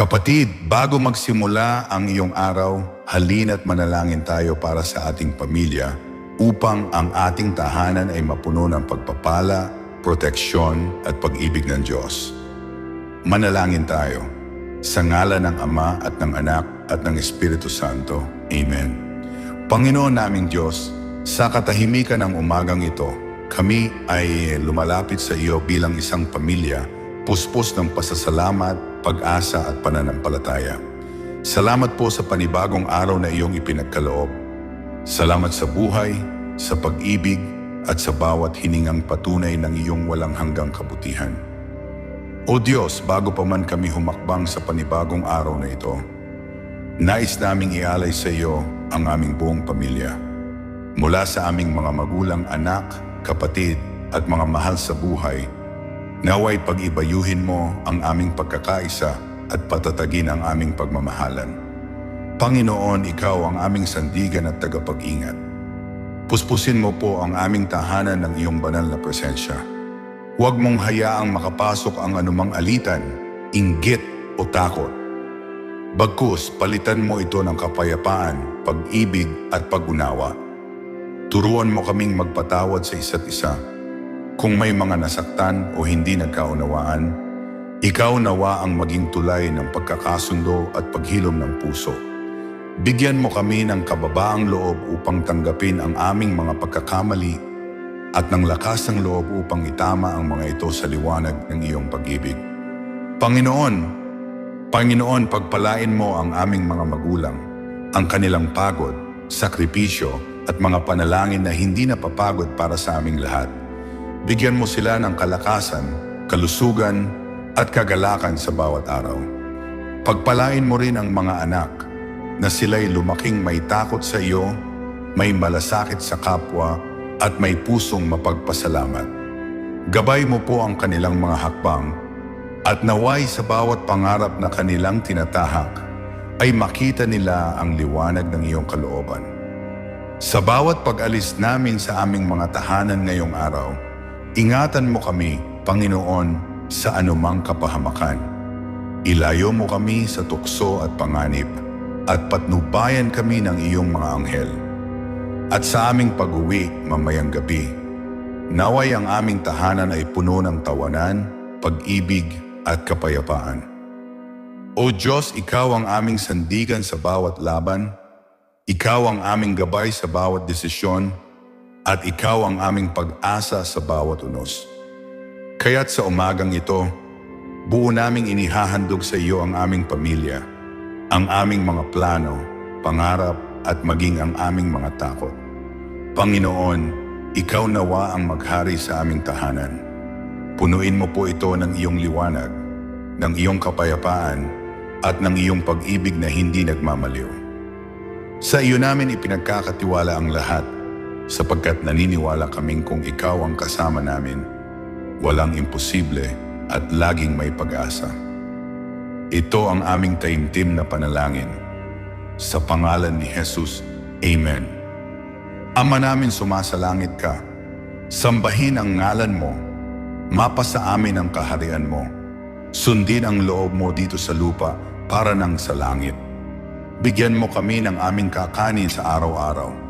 Kapatid, bago magsimula ang iyong araw, halina't manalangin tayo para sa ating pamilya upang ang ating tahanan ay mapuno ng pagpapala, proteksyon at pag-ibig ng Diyos. Manalangin tayo. Sa ngala ng Ama at ng Anak at ng Espiritu Santo. Amen. Panginoon naming Diyos, sa katahimikan ng umagang ito, kami ay lumalapit sa iyo bilang isang pamilya, puspos ng pasasalamat, pag-asa at pananampalataya. Salamat po sa panibagong araw na iyong ipinagkaloob. Salamat sa buhay, sa pag-ibig at sa bawat hiningang patunay ng iyong walang hanggang kabutihan. O Diyos, bago pa man kami humakbang sa panibagong araw na ito, nais naming ialay sa iyo ang aming buong pamilya. Mula sa aming mga magulang, anak, kapatid at mga mahal sa buhay, naway pag-ibayuhin mo ang aming pagkakaisa at patatagin ang aming pagmamahalan. Panginoon, Ikaw ang aming sandigan at tagapag-ingat. Puspusin mo po ang aming tahanan ng iyong banal na presensya. Huwag mong hayaang makapasok ang anumang alitan, inggit o takot. Bagkus, palitan mo ito ng kapayapaan, pag-ibig at pag-unawa. Turuan mo kaming magpatawad sa isa't isa. Kung may mga nasaktan o hindi nagkaunawaan, ikaw nawa ang maging tulay ng pagkakasundo at paghilom ng puso. Bigyan mo kami ng kababaang loob upang tanggapin ang aming mga pagkakamali at ng lakas ng loob upang itama ang mga ito sa liwanag ng iyong pag-ibig. Panginoon, Panginoon, pagpalain mo ang aming mga magulang, ang kanilang pagod, sakripisyo at mga panalangin na hindi napapagod para sa aming lahat. Bigyan mo sila ng kalakasan, kalusugan at kagalakan sa bawat araw. Pagpalain mo rin ang mga anak na sila'y lumaking may takot sa iyo, may malasakit sa kapwa at may pusong mapagpasalamat. Gabay mo po ang kanilang mga hakbang at naway sa bawat pangarap na kanilang tinatahak ay makita nila ang liwanag ng iyong kalooban. Sa bawat pag-alis namin sa aming mga tahanan ngayong araw, ingatan mo kami, Panginoon, sa anumang kapahamakan. Ilayo mo kami sa tukso at panganib at patnubayan kami ng iyong mga anghel. At sa aming pag-uwi mamayang gabi, naway ang aming tahanan ay puno ng tawanan, pag-ibig at kapayapaan. O Diyos, Ikaw ang aming sandigan sa bawat laban, Ikaw ang aming gabay sa bawat desisyon, at Ikaw ang aming pag-asa sa bawat unos. Kaya't sa umagang ito, buo naming inihahandog sa iyo ang aming pamilya, ang aming mga plano, pangarap at maging ang aming mga takot. Panginoon, Ikaw nawa ang maghari sa aming tahanan. Punuin mo po ito ng iyong liwanag, ng iyong kapayapaan at ng iyong pag-ibig na hindi nagmamaliw. Sa iyo namin ipinagkakatiwala ang lahat sapagkat naniniwala kaming kung ikaw ang kasama namin, walang imposible at laging may pag-asa. Ito ang aming taimtim na panalangin. Sa pangalan ni Jesus, Amen. Ama namin sumasalangit ka, sambahin ang ngalan mo, mapasa amin ang kaharian mo, sundin ang loob mo dito sa lupa para nang sa langit. Bigyan mo kami ng aming kakanin sa araw-araw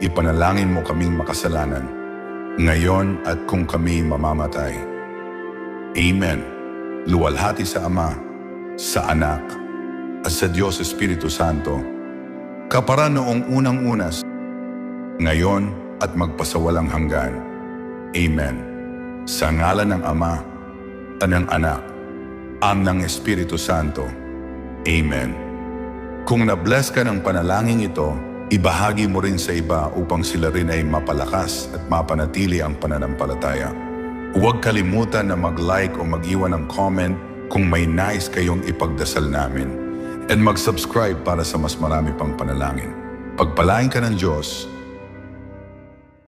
ipanalangin mo kaming makasalanan, ngayon at kung kami mamamatay. Amen. Luwalhati sa Ama, sa Anak, at sa Diyos Espiritu Santo, kapara noong unang-unas, ngayon at magpasawalang hanggan. Amen. Sa ngalan ng Ama, at ng Anak, ang ng Espiritu Santo. Amen. Kung na-bless ka ng panalangin ito, ibahagi mo rin sa iba upang sila rin ay mapalakas at mapanatili ang pananampalataya. Huwag kalimutan na mag-like o mag-iwan ng comment kung may nais kayong ipagdasal namin. And mag-subscribe para sa mas marami pang panalangin. Pagpalain ka ng Diyos